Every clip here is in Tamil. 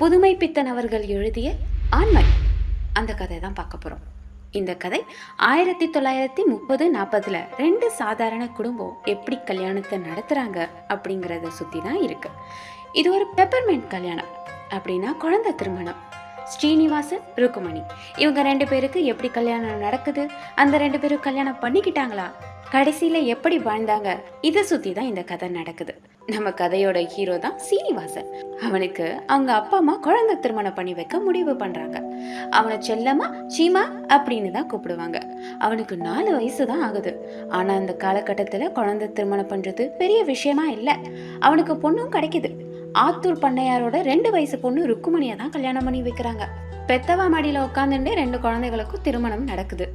புதுமை பித்தன் அவர்கள் எழுதிய ஆண்மை. அந்த கதை தான் பார்க்க போகிறோம் இந்த கதை ஆயிரத்தி தொள்ளாயிரத்தி முப்பது நாற்பதில் ரெண்டு சாதாரண குடும்பம் எப்படி கல்யாணத்தை நடத்துகிறாங்க அப்படிங்கிறத சுற்றி தான் இருக்குது இது ஒரு பெப்பர்மெண்ட் கல்யாணம். அப்படின்னா குழந்தை திருமணம். ஸ்ரீனிவாசன் ருக்குமணி. இவங்க ரெண்டு பேருக்கு எப்படி கல்யாணம் நடக்குது? அந்த ரெண்டு பேரும் கல்யாணம் பண்ணிக்கிட்டாங்களா? கடைசியில் எப்படி வாழ்ந்தாங்க? இதை சுற்றி தான் இந்த கதை நடக்குது. நம்ம கதையோட ஹீரோ தான் சீனிவாசன் அவனுக்கு அவங்க அப்பா அம்மா குழந்தை திருமணம் பண்ணி வைக்க முடிவு பண்ணுறாங்க அவனை செல்லம்மா சீமா அப்படின்னு தான் கூப்பிடுவாங்க. அவனுக்கு நாலு வயசு தான் ஆகுது. ஆனால் அந்த காலகட்டத்தில் குழந்தை திருமணம் பண்ணுறது பெரிய விஷயமா இல்லை. அவனுக்கு பொண்ணும் கிடைக்குது. ஆத்தூர் பண்ணையாரோட ரெண்டு வயசு பொண்ணு ருக்குமணியை தான் கல்யாணம் பண்ணி வைக்கிறாங்க. பெத்தவா மடியில உட்காந்துட்டு ரெண்டு குழந்தைகளுக்கும் திருமணம் நடக்குது.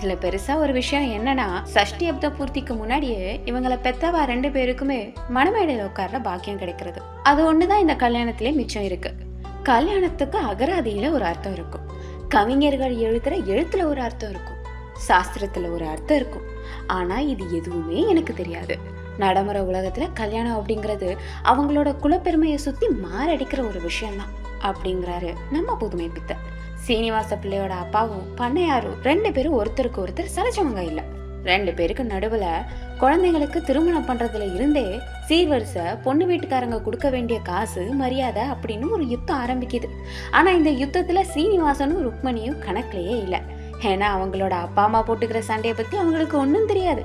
இதுல பெருசா ஒரு விஷயம் என்னன்னா சஷ்டி அப்த பூர்த்திக்கு முன்னாடியே இவங்களை பெத்தவா ரெண்டு பேருக்குமே மணமேடையில் உட்கார்ற பாக்கியம் கிடைக்கிறது. அது ஒண்ணுதான் இந்த கல்யாணத்திலே மிச்சம் இருக்கு. கல்யாணத்துக்கு அகராதியில ஒரு அர்த்தம் இருக்கும். கவிஞர்கள் எழுதுற எழுத்துல ஒரு அர்த்தம் இருக்கும். சாஸ்திரத்துல ஒரு அர்த்தம் இருக்கும். ஆனா இது எதுவுமே எனக்கு தெரியாது. நடைமுறை உலகத்தில் கல்யாணம் அப்படிங்கிறது அவங்களோட குலப்பெருமையை சுற்றி மாரடிக்கிற ஒரு விஷயம்தான் அப்படிங்கிறாரு நம்ம புதுமை பித்தர் சீனிவாச பிள்ளையோட அப்பாவும் பண்ணையாரும் ரெண்டு பேரும் ஒருத்தருக்கு ஒருத்தர் சலைச்சவங்க இல்லை. ரெண்டு பேருக்கு நடுவில் குழந்தைங்களுக்கு திருமணம் பண்ணுறதுல இருந்தே சீர்வரிசை பொண்ணு வீட்டுக்காரங்க கொடுக்க வேண்டிய காசு மரியாதை அப்படின்னு ஒரு யுத்தம் ஆரம்பிக்குது. ஆனால் இந்த யுத்தத்தில் சீனிவாசனும் ருக்மணியும் கணக்கிலேயே இல்லை. ஏன்னா அவங்களோட அப்பா அம்மா போட்டுக்கிற சண்டையை பற்றி அவங்களுக்கு ஒன்றும் தெரியாது.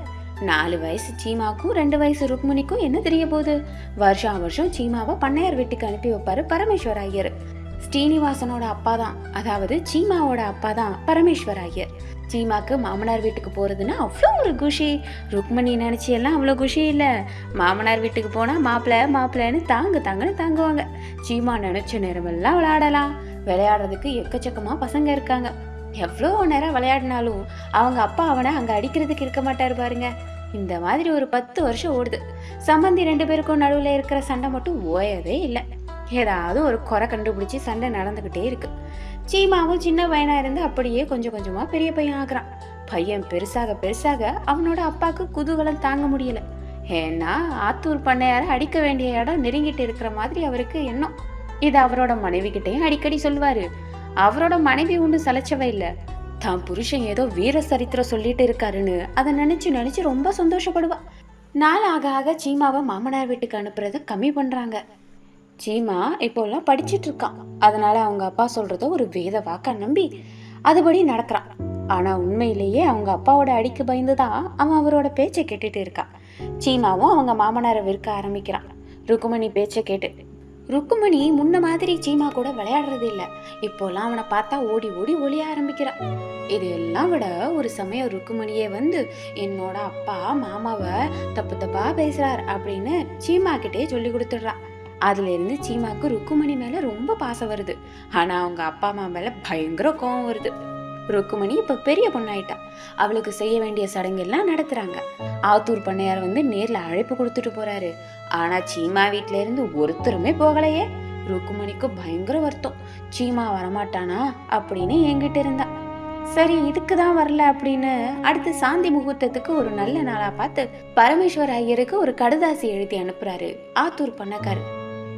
நாலு வயசு சீமாக்கும் ரெண்டு வயசு ருக்மணிக்கும் என்ன தெரிய போகுது? வருஷம் வருஷம் சீமாவை பண்ணையார் வீட்டுக்கு அனுப்பி வைப்பாரு பரமேஸ்வர் ஐயர். ஸ்ரீனிவாசனோட அப்பா தான் அதாவது சீமாவோட அப்பா தான் பரமேஸ்வர் ஐயர். சீமாக்கு மாமனார் வீட்டுக்கு போறதுன்னா அவ்வளோ ஒரு குஷி. ருக்மணி நினைச்சி எல்லாம் அவ்வளோ குஷி இல்லை. மாமனார் வீட்டுக்கு போனால் மாப்பிள்ளை மாப்பிள்ளைன்னு தாங்கு தாங்கன்னு தாங்குவாங்க. சீமா நினைச்ச நேரமெல்லாம் விளையாடலாம். விளையாடுறதுக்கு எக்கச்சக்கமாக பசங்க இருக்காங்க. எவ்வளோ நேரம் விளையாடினாலும் அவங்க அப்பா அவனை அங்கே அடிக்கிறதுக்கு இருக்க மாட்டார் பாருங்க. இந்த மாதிரி ஒரு பத்து வருஷம் ஓடுது. சம்பந்தி ரெண்டு பேருக்கும் நடுவில் இருக்கிற சண்டை மட்டும் ஓயவே இல்லை. ஏதாவது ஒரு குறை கண்டுபிடிச்சி சண்டை நடந்துக்கிட்டே இருக்கு. சீமாவும் சின்ன பையனாக இருந்து அப்படியே கொஞ்சம் கொஞ்சமாக பெரிய பையன் ஆகுறான். பையன் பெருசாக பெருசாக அவனோட அப்பாவுக்கு குதூகலம் தாங்க முடியல. ஏன்னா ஆத்தூர் பண்ணையார அடிக்க வேண்டிய இடம் நெருங்கிட்டு இருக்கிற மாதிரி அவருக்கு எண்ணம். இது அவரோட மனைவி கிட்டேயும் அடிக்கடி சொல்வாரு அவரோட மனைவி ஒன்றும் சலைச்சவ இல்லை. தான் புருஷன் ஏதோ வீர சரித்திரம் சொல்லிட்டு இருக்காருன்னு. அதை நினச்சி நினச்சி ரொம்ப சந்தோஷப்படுவா. நாள் ஆக ஆக சீமாவை மாமனார் வீட்டுக்கு அனுப்புறத கம்மி பண்ணுறாங்க சீமா இப்போல்லாம் படிச்சிட்டு இருக்கான். அதனால அவங்க அப்பா சொல்றத ஒரு வேத வாக்கா நம்பி அதுபடி நடக்கிறான். ஆனா உண்மையிலேயே அவங்க அப்பாவோட அடிக்கு பயந்துதான் அவன் அவரோட பேச்சை கேட்டுட்டு இருக்கான். சீமாவும் அவங்க மாமனாரை விற்க ஆரம்பிக்கிறான். ருக்குமணி பேச்சை கேட்டு ருக்குமணி முன்ன மாதிரி சீமா கூட விளையாடுறது இல்லை. இப்போல்லாம் அவனை பார்த்தா ஓடி ஓடி ஒளிய ஆரம்பிக்கிறான் இது எல்லாம் விட ஒரு சமயம் ருக்குமணியே வந்து என்னோட அப்பா மாமாவை தப்பு தப்பா பேசுறார் அப்படின்னு சீமா கிட்டே சொல்லி கொடுத்துடுறான் அதுல இருந்து சீமாக்கு ருக்குமணி மேல ரொம்ப பாசம் வருது. ஆனா அவங்க அப்பா அம்மா மேல பயங்கர கோவம் வருது. ருக்குமணி இப்போ பெரிய பொண்ணாயிட்டா. அவளுக்கு செய்ய வேண்டிய சடங்கெல்லாம் நடத்துகிறாங்க ஆத்தூர் பண்ணையார் வந்து நேரில் அழைப்பு கொடுத்துட்டு போகிறாரு ஆனால் சீமா வீட்டிலேருந்து ஒருத்தருமே போகலையே. ருக்குமணிக்கு பயங்கர வருத்தம். சீமா வரமாட்டானா அப்படின்னு என்கிட்ட இருந்தா. சரி இதுக்கு தான் வரல அப்படின்னு அடுத்து சாந்தி முகூர்த்தத்துக்கு ஒரு நல்ல நாளா பார்த்து பரமேஸ்வர் ஐயருக்கு ஒரு கடுதாசி எழுதி அனுப்புறாரு ஆத்தூர் பண்ணக்காரர்.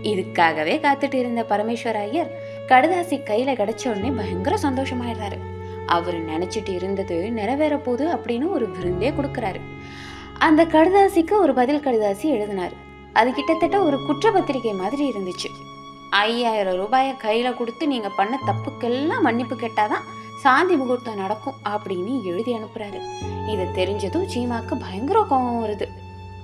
இதுக்காகவே காத்துட்டு இருந்த பரமேஸ்வர் ஐயர் கடுதாசி கையில கிடைச்ச உடனே பயங்கர சந்தோஷமாயிடுறாரு. அவர் நினச்சிட்டு இருந்தது நிறைவேற போகுது அப்படின்னு ஒரு விருந்தே கொடுக்குறாரு. அந்த கடுதாசிக்கு ஒரு பதில் கடுதாசி எழுதினார். அது கிட்டத்தட்ட ஒரு குற்றப்பத்திரிகை மாதிரி இருந்துச்சு. ஐயாயிரம் ரூபாயை கையில் கொடுத்து நீங்கள் பண்ண தப்புக்கெல்லாம் மன்னிப்பு கேட்டாதான் சாந்தி முகூர்த்தம் நடக்கும் அப்படின்னு எழுதி அனுப்புகிறாரு இதை தெரிஞ்சதும் சீமாக்கு பயங்கர கோபம் வருது.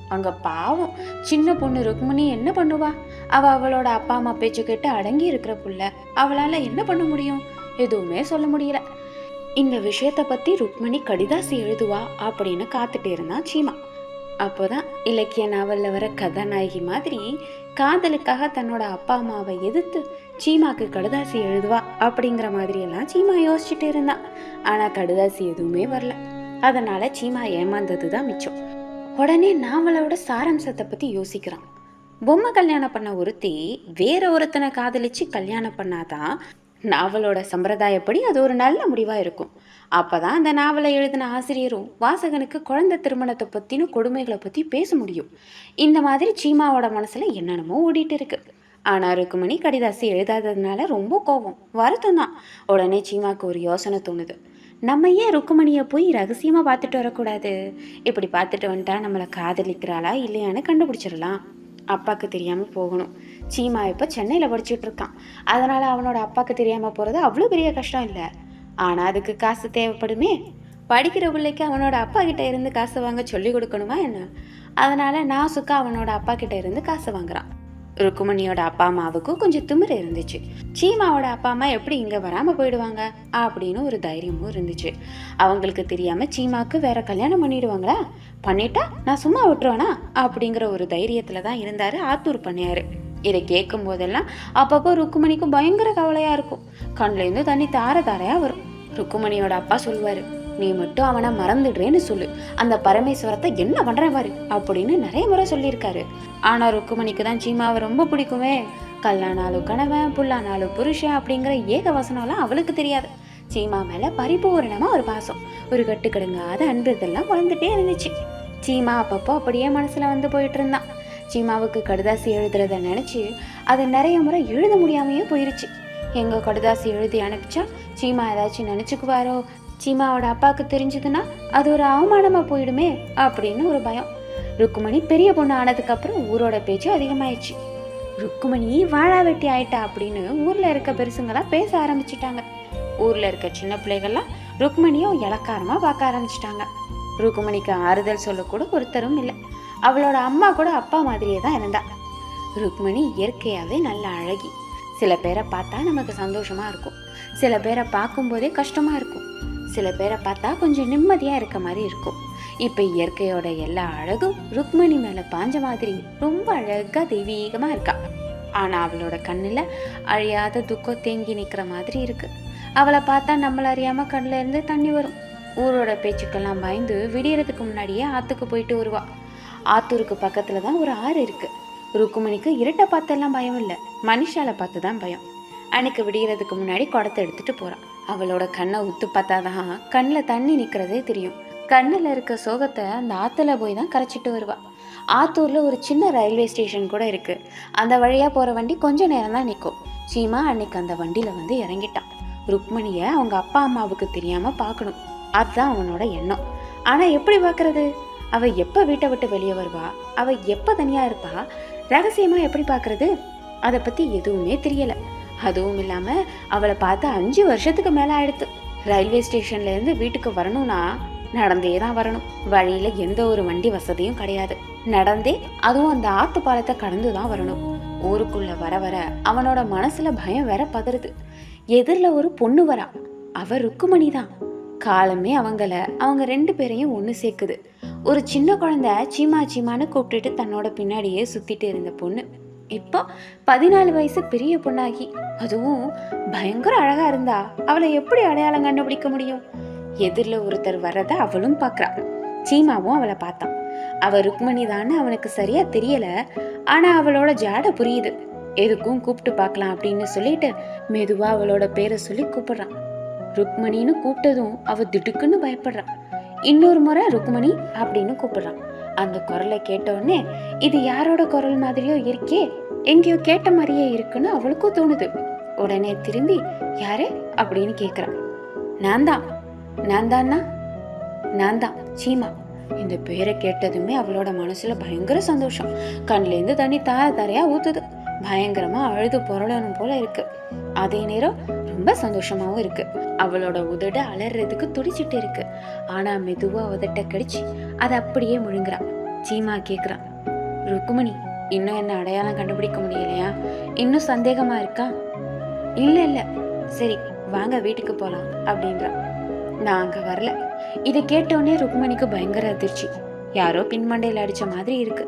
அங்கே பாவம். சின்ன பொண்ணு ருக்மிணி என்ன பண்ணுவா? அவள் அவளோட அப்பா அம்மா பேச்சு கேட்டு அடங்கி இருக்கிற புள்ள. அவளால் என்ன பண்ண முடியும்? எதுவுமே சொல்ல முடியல. இந்த விஷயத்தை பத்தி ருக்மிணி கடிதாசி எழுதுவா அப்படின்னு காத்துட்டு இருந்தான் சீமா. அப்போதான் இலக்கிய நாவலில் வர கதாநாயகி மாதிரி காதலுக்காக தன்னோட அப்பா அம்மாவை எதிர்த்து சீமாக்கு கடுதாசி எழுதுவா அப்படிங்கிற மாதிரியெல்லாம் சீமா யோசிச்சுட்டு இருந்தான் ஆனால் கடுதாசி எதுவுமே வரல. அதனால சீமா ஏமாந்தது தான் மிச்சம். உடனே நாவலோட சாராம்சத்தை பற்றி யோசிக்கிறான். பொம்மை கல்யாணம் பண்ண ஒருத்தி வேற ஒருத்தனை காதலிச்சு கல்யாணம் பண்ணாதான் நாவலோட சம்பிரதாயப்படி அது ஒரு நல்ல முடிவாக இருக்கும். அப்போ தான் அந்த நாவலை எழுதின ஆசிரியரும் வாசகனுக்கு குழந்தை திருமணத்தை பற்றின கொடுமைகளை பற்றி பேச முடியும். இந்த மாதிரி சீமாவோட மனசில் என்னென்னமோ ஓடிட்டு இருக்கு. ஆனால் ருக்குமணி கடிதாசி எழுதாததுனால ரொம்ப கோபம் வருத்தம் தான். உடனே சீமாவுக்கு ஒரு யோசனை தோணுது. நம்ம ஏன் ருக்குமணியை போய் ரகசியமாக பார்த்துட்டு வரக்கூடாது? இப்படி பார்த்துட்டு வந்துட்டா நம்மளை காதலிக்கிறாளா இல்லையான்னு கண்டுபிடிச்சிடலாம். அப்பாவுக்கு தெரியாமல் போகணும். சீமா இப்போ சென்னையில் படிச்சுட்டு இருக்கான் அதனால் அவனோட அப்பாவுக்கு தெரியாமல் போகிறது அவ்வளோ பெரிய கஷ்டம் இல்லை. ஆனால் அதுக்கு காசு தேவைப்படுமே? படிக்கிற பிள்ளைக்கு அவனோட அப்பா கிட்ட இருந்து காசு வாங்க சொல்லி கொடுக்கணுமா என்ன? அதனால் நான் சுக்கா அவனோட அப்பா கிட்ட இருந்து காசு வாங்குறான். ருக்குமணியோட அப்பா அம்மாவுக்கும் கொஞ்சம் திமிர் இருந்துச்சு. சீமாவோட அப்பா அம்மா எப்படி இங்கே வராமல் போயிடுவாங்க? அப்படின்னு ஒரு தைரியமும் இருந்துச்சு. அவங்களுக்கு தெரியாமல் சீமாவுக்கு வேற கல்யாணம் பண்ணிடுவாங்களா? பண்ணிட்டா நான் சும்மா விட்டுருவேனா? அப்படிங்கிற ஒரு தைரியத்தில் தான் இருந்தார் ஆத்தூர் பண்ணியார். இதை கேட்கும் போதெல்லாம் அப்பப்போ ருக்குமணிக்கும் பயங்கர கவலையாக இருக்கும். கண்லேருந்து தண்ணி தார தாரையாக வரும். ருக்குமணியோட அப்பா சொல்லுவார் நீ மட்டும் அவனை மறந்துடுறேன்னு சொல்லு. அந்த பரமேஸ்வரத்தை என்ன பண்ணுறேன் பாரு அப்படின்னு நிறைய முறை சொல்லியிருக்காரு. ஆனால் ருக்குமணிக்கு தான் சீமாவை ரொம்ப பிடிக்குமே. கல்லானாலும் கணவன் புல்லானாலும் புருஷன் அப்படிங்கிற ஏக வசனம்லாம் அவளுக்கு தெரியாது. சீமா மேலே பரிபூரணமாக ஒரு பாசம். ஒரு கட்டுக்கடுங்காத அன்பு இதெல்லாம் வளர்ந்துட்டே இருந்துச்சு. சீமா அப்பப்போ அப்படியே மனசில் வந்து போயிட்டு இருந்தான். சீமாவுக்கு கடுதாசி எழுதுறத நினச்சி அது நிறைய முறை எழுத முடியாமையே போயிருச்சு. எங்கே கடுதாசி எழுதி அனுப்பிச்சா சீமா ஏதாச்சும் நினச்சிக்குவாரோ சீமாவோட அப்பாவுக்கு தெரிஞ்சதுன்னா அது ஒரு அவமானமாக போயிடுமே அப்படின்னு ஒரு பயம். ருக்குமணி பெரிய பொண்ணு ஆனதுக்கப்புறம் ஊரோட பேச்சு அதிகமாயிடுச்சு. ருக்குமணி வாழா வெட்டி ஆயிட்டா அப்படின்னு ஊரில் இருக்க பெருசுங்களாம் பேச ஆரம்பிச்சிட்டாங்க. ஊரில் இருக்க சின்ன பிள்ளைகள்லாம் ருக்மணியும் இலக்காரமாக பார்க்க ஆரம்பிச்சிட்டாங்க. ருக்குமணிக்கு ஆறுதல் சொல்லக்கூட ஒருத்தரும் இல்லை. அவளோட அம்மா கூட அப்பா மாதிரியே தான் இருந்தா. ருக்மணி இயற்கையாகவே நல்ல அழகி. சில பேரை பார்த்தா நமக்கு சந்தோஷமாக இருக்கும். சில பேரை பார்க்கும்போதே கஷ்டமாக இருக்கும். சில பேரை பார்த்தா கொஞ்சம் நிம்மதியாக இருக்க மாதிரி இருக்கும். இப்போ இயற்கையோட எல்லா அழகும் ருக்மணி மேலே பாஞ்ச மாதிரி ரொம்ப அழகாக தெய்வீகமாக இருக்கா. ஆனால் அவளோட கண்ணில் அழியாத துக்கம் தேங்கி நிற்கிற மாதிரி இருக்குது அவளை பார்த்தா நம்மள அறியாமல் கண்ணில் இருந்து தண்ணி வரும். ஊரோட பேச்சுக்கெல்லாம் பயந்து விடியறதுக்கு முன்னாடியே ஆற்றுக்கு போயிட்டு வருவா. ஆத்தூருக்கு பக்கத்தில் தான் ஒரு ஆறு இருக்குது ருக்குமணிக்கு இருட்டை பார்த்தெல்லாம் பயம் இல்லை. மனுஷால பார்த்து தான் பயம். அன்னைக்கு விடியறதுக்கு முன்னாடி குடத்தை எடுத்துட்டு போறான். அவளோட கண்ணை உத்து பார்த்தாதான் கண்ணில் தண்ணி நிற்கிறதே தெரியும். கண்ணில் இருக்க சோகத்தை அந்த ஆற்றுல போய் தான் கரைச்சிட்டு வருவாள் ஆத்தூரில் ஒரு சின்ன ரயில்வே ஸ்டேஷன் கூட இருக்குது அந்த வழியாக போகிற வண்டி கொஞ்ச நேரம் தான் நிற்கும் சீமா அன்னைக்கு அந்த வண்டியில் வந்து இறங்கிட்டான். ருக்மணியை அவங்க அப்பா அம்மாவுக்கு தெரியாமல் பார்க்கணும். அதுதான் அவனோட எண்ணம். ஆனால் எப்படி பார்க்குறது? அவள் எப்போ வீட்டை விட்டு வெளியே வருவா? அவள் எப்போ தனியாக இருப்பா? ரகசியமாக எப்படி பார்க்குறது? அதை பற்றி எதுவுமே தெரியலை. அதுவும் இல்லாமல் அவளை பார்த்து அஞ்சு வருஷத்துக்கு மேலே ஆயிடுத்து. ரயில்வே ஸ்டேஷன்லேருந்து வீட்டுக்கு வரணும்னா நடந்தே தான் வரணும். வழியில் எந்த ஒரு வண்டி வசதியும் கிடையாது. நடந்தே அதுவும் அந்த ஆத்து பாலத்தை கடந்து தான் வரணும். ஊருக்குள்ள வர வர அவனோட மனசுல பயம் வேற பதறுது. எதிரில் ஒரு பொண்ணு வரா. அவ ருக்குமணி தான். காலமே அவங்கள அவங்க ரெண்டு பேரையும் ஒன்று சேர்க்குது. ஒரு சின்ன குழந்தை சீமா சீமான்னு கூப்பிட்டுட்டு தன்னோட பின்னாடியே சுத்திட்டு இருந்த பொண்ணு. இப்போ பதினாலு வயசு பெரிய பொண்ணாகி அதுவும் பயங்கர அழகா இருந்தா அவளை எப்படி அடையாளம் கண்டுபிடிக்க முடியும்? எதிரில் ஒருத்தர் வர்றத அவளும் பார்க்குறா சீமாவும் அவளை பார்த்தான். அவ ருக்மணி அவனுக்கு சரியா தெரியல. ஆனா அவளோட ஜாட புரியுது. எதுக்கும் கூப்பிட்டு பார்க்கலாம் அப்படின்னு சொல்லிட்டு மெதுவா அவளோட பேரை சொல்லி கூப்பிடுறான். ருக்மணின்னு கூப்பிட்டதும் அவ திடுக்குன்னு பயப்படுறான். இன்னொரு முறை ருக்மணி அப்படின்னு கூப்பிடுறான். அந்த குரலை கேட்ட இது யாரோட குரல் மாதிரியோ இருக்கே எங்கேயோ கேட்ட மாதிரியே இருக்குன்னு அவளுக்கும் தோணுது. உடனே திரும்பி யாரு? அப்படின்னு கேட்குறான் நான் தான். நான் தான்னா? நான் தான். சீமா. இந்த பேரை கேட்டதுமே அவளோட மனசுல பயங்கர சந்தோஷம். கண்லேருந்து தண்ணி தார தாரையா ஊத்துது. பயங்கரமா அழுது புரளணும் போல இருக்கு. அதே நேரம் ரொம்ப சந்தோஷமாவும் இருக்கு. அவளோட உதட அலறதுக்கு துடிச்சிட்டு இருக்கு. ஆனா மெதுவா உதட்ட கடிச்சு அதை அப்படியே முழுங்குறான். சீமா கேக்குறான். ருக்குமணி இன்னும் என்ன அடையாளம் கண்டுபிடிக்க முடியலையா? இன்னும் சந்தேகமா இருக்கா? இல்லை இல்லை. சரி வாங்க வீட்டுக்கு போகலாம் அப்படின்றா. நான் அங்கே வரல. இதை கேட்டோடனே ருக்மணிக்கு பயங்கர அதிர்ச்சி. யாரோ பின்மண்டையில் அடித்த மாதிரி இருக்கு.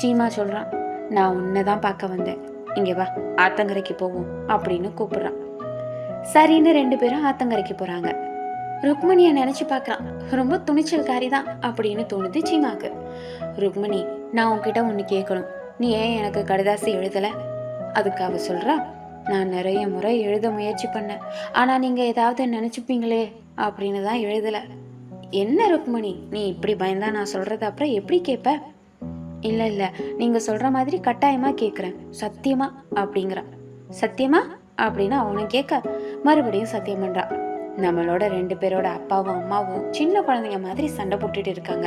சீமா சொல்கிறான் நான் உன்னை தான் பார்க்க வந்தேன். இங்கே வா ஆத்தங்கரைக்கு போவோம் அப்படின்னு கூப்பிட்றான். சரின்னு ரெண்டு பேரும் ஆத்தங்கரைக்கு போகிறாங்க ருக்மணியை நினச்சி பார்க்குறான் ரொம்ப துணிச்சல்காரி தான் அப்படின்னு தோணுது சீமாக்கு ருக்மணி நான் உன்கிட்ட ஒன்று கேட்கணும். நீ ஏன் எனக்கு கடிதாசி எழுதலை? அதுக்கு அவ சொல்கிறா நான் நிறைய முறை எழுத முயற்சி பண்ணேன். ஆனால் நீங்கள் ஏதாவது நினச்சிப்பீங்களே அப்படின்னு தான் எழுதலை. என்ன ருக்மணி நீ இப்படி பயந்தா நான் சொல்கிறது அப்புறம் எப்படி கேட்ப இல்லை இல்லை நீங்கள் சொல்கிற மாதிரி கட்டாயமாக கேட்குறேன் சத்தியமா அப்படிங்கிறான் சத்தியமா? அப்படின்னு அவனும் கேட்க மறுபடியும் சத்தியம் பண்ணுறான் நம்மளோட ரெண்டு பேரோட அப்பாவும் அம்மாவும் சின்ன குழந்தைங்க மாதிரி சண்டை போட்டுட்டு இருக்காங்க.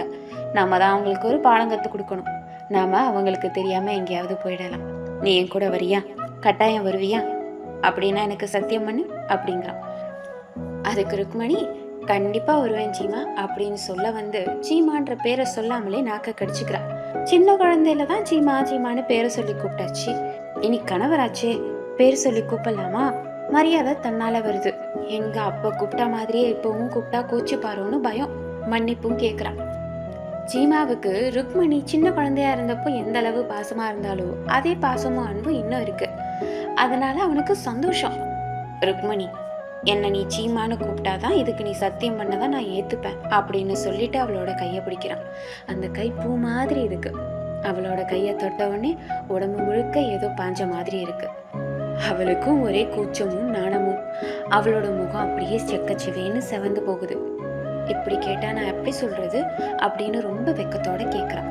நம்ம தான் அவங்களுக்கு ஒரு பாடம் கற்றுக் கொடுக்கணும். நாம அவங்களுக்கு தெரியாமல் எங்கேயாவது போயிடலாம். நீ என் கூட வரியா? கட்டாயம் வருவியா? அப்படின்னா எனக்கு சத்தியம் பண்ணு அப்படிங்கிறான். அதுக்கு ருக்மணி கண்டிப்பாக வருவேன் சீமா அப்படின்னு சொல்ல வந்து சீமான்ற பேரை சொல்லாமலே நாக்க கடிச்சுக்கிறா. சின்ன குழந்தையில தான் சீமா சீமான்னு பேரை சொல்லி கூப்பிட்டாச்சு. இனி கணவராச்சே பேர் சொல்லி கூப்பிடலாமா? மரியாதை தன்னால வருது. எங்க அப்ப கூப்பிட்டா மாதிரியே இப்பவும் கூப்பிட்டா கூச்சி பாருன்னு பயம். மன்னிப்பும் கேட்குறான் சீமாவுக்கு ருக்மணி சின்ன குழந்தையா இருந்தப்போ எந்த அளவு பாசமா இருந்தாலோ அதே பாசமும் அன்பும் இன்னும் இருக்கு. அதனால அவனுக்கு சந்தோஷம். ருக்மணி என்ன நீ சீமான்னு கூப்பிட்டாதான் இதுக்கு நீ சத்தியம் பண்ணதான் நான் ஏத்துப்பேன் அப்படின்னு சொல்லிட்டு அவளோட கையை பிடிக்கிறான். அந்த கை பூ மாதிரி இருக்கு. அவளோட கையை தொட்ட உடனே உடம்பு முழுக்க ஏதோ பாஞ்ச மாதிரி இருக்கு. அவளுக்கும் ஒரே கூச்சமும் நாணமும். அவளோட முகம் அப்படியே செக்கச்சிவேன்னு செவந்து போகுது. இப்படி கேட்டால் நான் எப்படி சொல்கிறது அப்படின்னு ரொம்ப வெக்கத்தோடு கேட்குறான்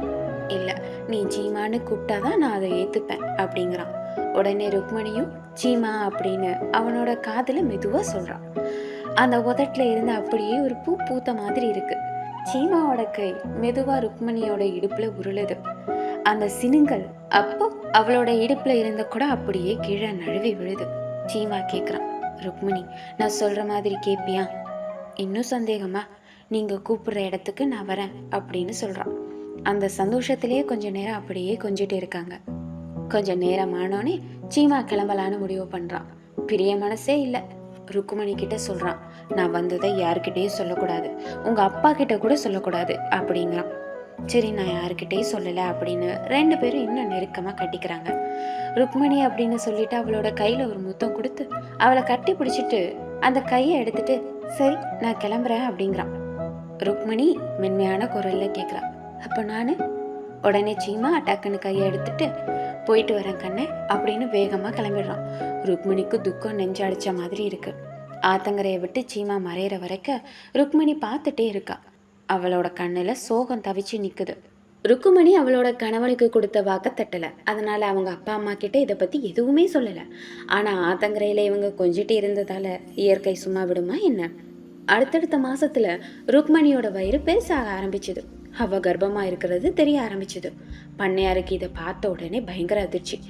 இல்லை நீ சீமான்னு கூப்பிட்டாதான் நான் அதை ஏற்றுப்பேன் அப்படிங்கிறான். உடனே ருக்மணியும் சீமா அப்படின்னு அவனோட காதில் மெதுவாக சொல்கிறான் அந்த உதட்டில் இருந்து அப்படியே ஒரு பூ பூத்த மாதிரி இருக்குது சீமாவோட கை மெதுவாக ருக்மணியோட இடுப்பில் உருளுது. அந்த சினுங்கள் அப்போ அவளோட இடுப்பில் இருந்த கூட அப்படியே கீழே நழுவி விழுது. சீமா கேட்குறான் ருக்மணி நான் சொல்கிற மாதிரி கேட்பியா இன்னும் சந்தேகமா? நீங்கள் கூப்பிட்ற இடத்துக்கு நான் வரேன் அப்படின்னு சொல்கிறான் அந்த சந்தோஷத்திலேயே கொஞ்ச நேரம் அப்படியே கொஞ்சிட்டு இருக்காங்க. கொஞ்சம் நேரம் ஆனோடனே சீமா கிளம்பலான்னு முடிவு பண்ணுறான் பிரிய மனசே இல்லை. ருக்குமணி கிட்ட சொல்கிறான் நான் வந்ததை யாருக்கிட்டேயும் சொல்லக்கூடாது. உங்கள் அப்பா கிட்ட கூட சொல்லக்கூடாது அப்படிங்கிறான். சரி நான் யார்கிட்டேயும் சொல்லலை அப்படின்னு ரெண்டு பேரும் இன்னும் நெருக்கமாக கட்டிக்கிறாங்க. ருக்மணி அப்படின்னு சொல்லிட்டு அவளோட கையில் ஒரு முத்தம் கொடுத்து அவளை கட்டி பிடிச்சிட்டு அந்த கையை எடுத்துட்டு சரி நான் கிளம்புறேன் அப்படிங்கிறான். ருக்மணி மென்மையான குரலில் கேட்குறா அப்போ நான்? உடனே சீமா டக்குன்னு கையை எடுத்துட்டு போயிட்டு வரேன் கண்ணே அப்படின்னு வேகமாக கிளம்பிடுறான். ருக்மணிக்கு துக்கம் நெஞ்சு அடித்த மாதிரி இருக்கு. ஆத்தங்கரையை விட்டு சீமா மறையிற வரைக்கும் ருக்மணி பார்த்துட்டே இருக்கா. அவளோட கண்ணில் சோகம் தவிச்சு நிற்குது ருக்குமணி அவளோட கணவனுக்கு கொடுத்த வாக்க தட்டலை. அதனால் அவங்க அப்பா அம்மா கிட்ட இதை பற்றி எதுவுமே சொல்லலை. ஆனால் ஆத்தங்கரையில் இவங்க கொஞ்சிட்டு இருந்ததால் இயற்கை சும்மா விடுமா என்ன? அடுத்தடுத்த மாசத்துல ருக்மணியோட வயிறு பெருசாக ஆரம்பிச்சது. அவ கர்ப்பமா இருக்கிறது தெரிய ஆரம்பிச்சது. பண்ணையாருக்கு இதை பார்த்த உடனே பயங்கர அதிர்ச்சி.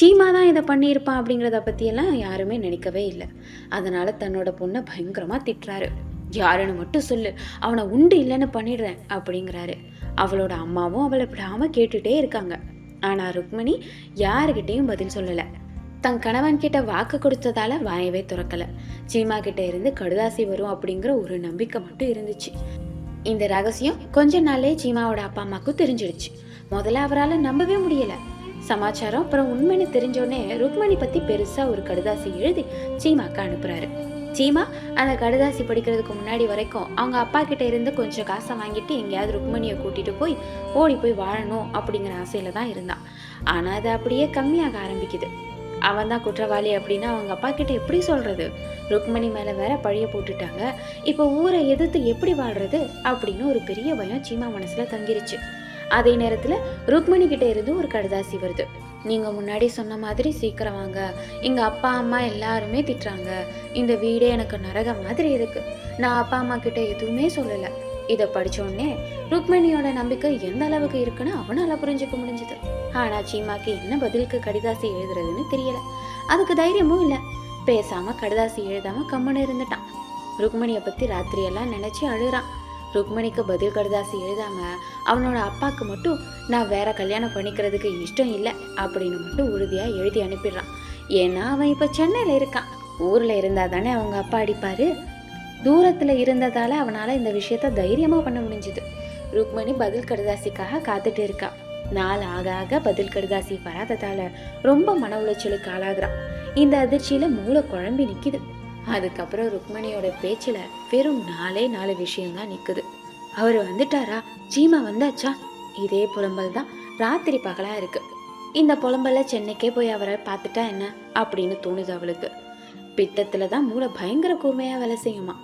சீமா தான் இதை பண்ணியிருப்பான் அப்படிங்கிறத பத்தியெல்லாம் யாருமே நினைக்கவே இல்லை. அதனால தன்னோட பொண்ணை பயங்கரமா திட்டுறாரு. யாருன்னு மட்டும் சொல்லு. அவனை உண்டு இல்லைன்னு பண்ணிடுறேன் அப்படிங்கிறாரு. அவளோட அம்மாவும் அவளை விடாம கேட்டுட்டே இருக்காங்க. ஆனா ருக்மணி யாருக்கிட்டேயும் பதில் சொல்லலை. தன் கணவன் கிட்ட வாக்கு கொடுத்ததால வாயவே துறக்கல. சீமா கிட்ட இருந்து கடுதாசி வரும் அப்படிங்கிற ஒரு நம்பிக்கை மட்டும் இருந்துச்சு. இந்த ரகசியம் கொஞ்ச நாளே சீமாவோட அப்பா அம்மாக்கும் தெரிஞ்சிடுச்சு. முதல்ல அவரால் நம்பவே முடியல. சமாச்சாரம் அப்புறம் உண்மைன்னு தெரிஞ்சோடனே ருக்மணி பத்தி பெருசா ஒரு கடுதாசி எழுதி சீமாக்கு அனுப்புறாரு. சீமா அந்த கடுதாசி படிக்கிறதுக்கு முன்னாடி வரைக்கும் அவங்க அப்பா கிட்ட இருந்து கொஞ்சம் காசை வாங்கிட்டு எங்கேயாவது ருக்மணியை கூட்டிட்டு போய் ஓடி போய் வாழணும் அப்படிங்கிற ஆசையில தான் இருந்தான். ஆனா அது அப்படியே கம்மியாக ஆரம்பிக்குது. அவன் தான் குற்றவாளி அப்படின்னு அவங்க அப்பா கிட்ட எப்படி சொல்றது? ருக்மணி மேல வேற பழிய போட்டுட்டாங்க. இப்போ ஊரை எதிர்த்து எப்படி வாழ்றது? அப்படின்னு ஒரு பெரிய பயம் சீமா மனசுல தங்கிருச்சு. அதே நேரத்துல ருக்மணி கிட்ட இருந்து ஒரு கடுதாசி வருது. நீங்க முன்னாடி சொன்ன மாதிரி சீக்கிரம் வாங்க. எங்க அப்பா அம்மா எல்லாருமே திட்டுறாங்க. இந்த வீடே எனக்கு நரக மாதிரி இருக்கு. நான் அப்பா அம்மா கிட்ட எதுவுமே சொல்லல. இதை படிச்ச ருக்மிணியோட ருக்மணியோட நம்பிக்கை எந்த அளவுக்கு இருக்குன்னு அவனால புரிஞ்சுக்க முடிஞ்சது. ஆனால் சீமாக்கு என்ன பதிலுக்கு கடிதாசி எழுதுறதுன்னு தெரியல. அதுக்கு தைரியமும் இல்லை. பேசாமல் கடிதாசி எழுதாமல் கம்முன்னு இருந்துட்டான். ருக்மணியை பற்றி ராத்திரியெல்லாம் நினச்சி அழுகிறான் ருக்மணிக்கு பதில் கடிதாசி எழுதாம அவனோட அப்பாவுக்கு மட்டும் நான் வேற கல்யாணம் பண்ணிக்கிறதுக்கு இஷ்டம் இல்லை அப்படின்னு மட்டும் உறுதியாக எழுதி அனுப்பிடுறான். ஏன்னா அவன் இப்போ சென்னையில் இருக்கான். ஊரில் இருந்தால் தானே அவங்க அப்பா அடிப்பாரு. தூரத்தில் இருந்ததால் அவனால் இந்த விஷயத்த தைரியமாக பண்ண முடிஞ்சுது. ருக்மணி பதில் கடிதாசிக்காக காத்துட்டு இருக்கான் நாள் ஆக ஆக பதில் கடுதாசி வராததால ரொம்ப மன உளைச்சலுக்கு ஆளாகிறான். இந்த அதிர்ச்சியில மூளை குழம்பி நிக்குது. அதுக்கப்புறம் ருக்மணியோட பேச்சில் வெறும் நாலே நாலு விஷயம்தான் நிக்குது. அவர் வந்துட்டாரா? சீமா வந்தாச்சா? இதே புலம்பல் தான் ராத்திரி பகலா இருக்கு. இந்த புலம்பல்ல சென்னைக்கே போய் அவரை பார்த்துட்டா என்ன? அப்படின்னு தோணுது அவளுக்கு. பித்தத்தில் தான் மூளை பயங்கர கூர்மையாக வேலை செய்யுமா?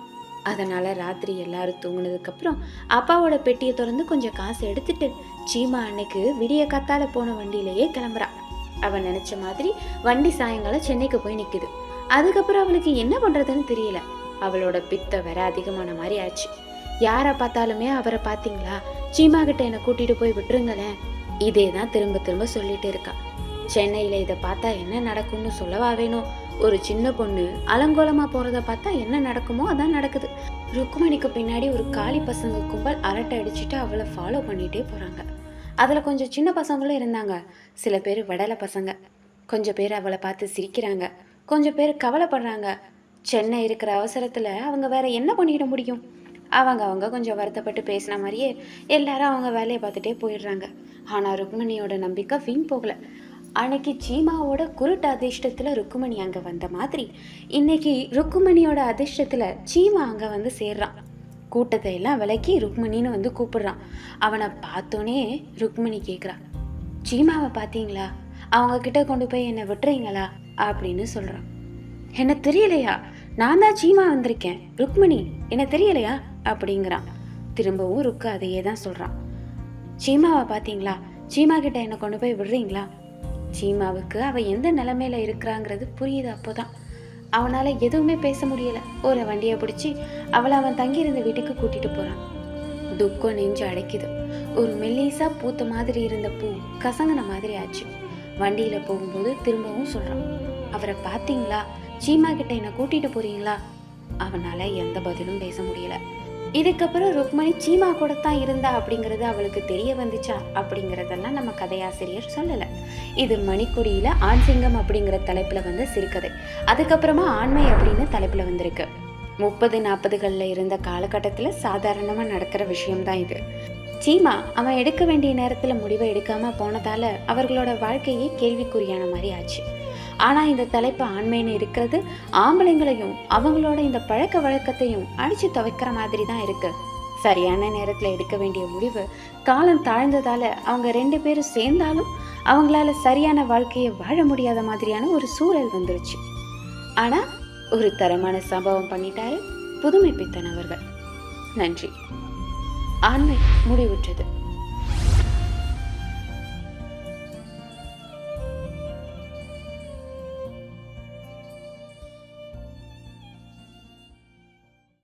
அதனால் ராத்திரி எல்லாரும் தூங்கினதுக்கப்புறம் அப்பாவோட பெட்டியை திறந்து கொஞ்சம் காசு எடுத்துட்டு சீமா அன்னைக்கு விடிய காத்தால போன வண்டியிலேயே கிளம்புறா. அவன் நினச்ச மாதிரி வண்டி சாயங்காலம் சென்னைக்கு போய் நிற்குது அதுக்கப்புறம் அவளுக்கு என்ன பண்ணுறதுன்னு தெரியல. அவளோட பித்த வேற அதிகமான மாதிரி ஆச்சு. யாரை பார்த்தாலுமே அவரை பார்த்தீங்களா? சீமா கிட்ட என்னை கூட்டிட்டு போய் விட்டுருங்களேன். இதே தான் திரும்ப திரும்ப சொல்லிட்டு இருக்கா. சென்னையில் இதை பார்த்தா என்ன நடக்கும்னு சொல்லவா வேணும்? ஒரு சின்ன பொண்ணு அலங்கோலமாக போகிறத பார்த்தா என்ன நடக்குமோ அதான் நடக்குது. ருக்குமணிக்கு பின்னாடி ஒரு காளி பசங்க கும்பல் அரட்டை அடிச்சுட்டு அவளை ஃபாலோ பண்ணிகிட்டே போகிறாங்க அதில் கொஞ்சம் சின்ன பசங்களும் இருந்தாங்க. சில பேர் வடலை பசங்க. கொஞ்சம் பேர் அவளை பார்த்து சிரிக்கிறாங்க. கொஞ்சம் பேர் கவலைப்படுறாங்க. சென்னை இருக்கிற அவசரத்தில் அவங்க வேற என்ன பண்ணிட முடியும்? அவங்க அவங்க கொஞ்சம் வருத்தப்பட்டு பேசின மாதிரியே எல்லாரும் அவங்க வேலையை பார்த்துட்டே போயிடுறாங்க. ஆனால் ருக்மணியோட நம்பிக்கை வீண் போகலை. அன்னைக்கு சீமாவோட குருட்டு அதிர்ஷ்டத்தில் ருக்குமணி அங்கே வந்த மாதிரி இன்னைக்கு ருக்குமணியோட அதிர்ஷ்டத்தில் சீமா அங்கே வந்து சேர்றான். கூட்டத்தை எல்லாம் விலக்கி ருக்மணின்னு வந்து கூப்பிடுறான். அவனை பார்த்தோன்னே ருக்மணி கேட்குறான் சீமாவை பார்த்தீங்களா? அவங்க கிட்ட கொண்டு போய் என்னை விட்டுறீங்களா? அப்படின்னு சொல்கிறான் என்ன தெரியலையா? நான் தான் சீமா வந்திருக்கேன். ருக்மணி என்ன தெரியலையா? அப்படிங்கிறான். திரும்பவும் ருக்கு அதையே தான் சொல்கிறான் சீமாவை பார்த்தீங்களா? சீமா கிட்ட என்னை கொண்டு போய் விடுறீங்களா? சீமாவுக்கு அவள் எந்த நிலமையில இருக்கிறாங்கிறது புரியுது அப்போதான். அவனால் எதுவுமே பேச முடியல. ஒரு வண்டியை பிடிச்சி அவளை அவன் தங்கியிருந்த வீட்டுக்கு கூட்டிட்டு போறான். துக்கம் நெஞ்சு அடைக்குது. ஒரு மெல்லிசா பூத்த மாதிரி இருந்த பூ கசங்கின மாதிரி ஆச்சு. வண்டியில போகும்போது திரும்பவும் சொல்றான். அவரை பார்த்தீங்களா? சீமா கிட்ட என்னை கூட்டிட்டு போறீங்களா? அவனால எந்த பதிலும் பேச முடியல. இதுக்கப்புறம் ருக்மணி சீமா கூட தான் இருந்தா அப்படிங்கிறது அவளுக்கு தெரிய வந்துச்சா அப்படிங்கிறதெல்லாம் நம்ம கதையாசிரியர் சொல்லலை. இது மணிக்குடியில் ஆண் சிங்கம் அப்படிங்கிற தலைப்பில் வந்த சிறுகதை அதுக்கப்புறமா ஆண்மை அப்படின்னு தலைப்பில் வந்திருக்கு. முப்பது நாற்பதுகளில் இருந்த காலகட்டத்தில் சாதாரணமாக நடக்கிற விஷயம்தான் இது. சீமா அவன் எடுக்க வேண்டிய நேரத்தில் முடிவை எடுக்காமல் போனதால அவர்களோட வாழ்க்கையே கேள்விக்குறியான மாதிரி ஆச்சு. ஆனால் இந்த தலைப்பு ஆண்மைன்னு இருக்கிறது ஆம்பளைங்களையும் அவங்களோட இந்த பழக்க வழக்கத்தையும் அடித்து துவைக்கிற மாதிரி தான் இருக்கு. சரியான நேரத்தில் எடுக்க வேண்டிய முடிவு காலம் தாழ்ந்ததால் அவங்க ரெண்டு பேரும் சேர்ந்தாலும் அவங்களால சரியான வாழ்க்கையை வாழ முடியாத மாதிரியான ஒரு சூழல் வந்துருச்சு. ஆனால் ஒரு தரமான சம்பவம் பண்ணிட்டாரு புதுமை பித்தன் அவர்கள். நன்றி. ஆண்மை முடிவுற்றது.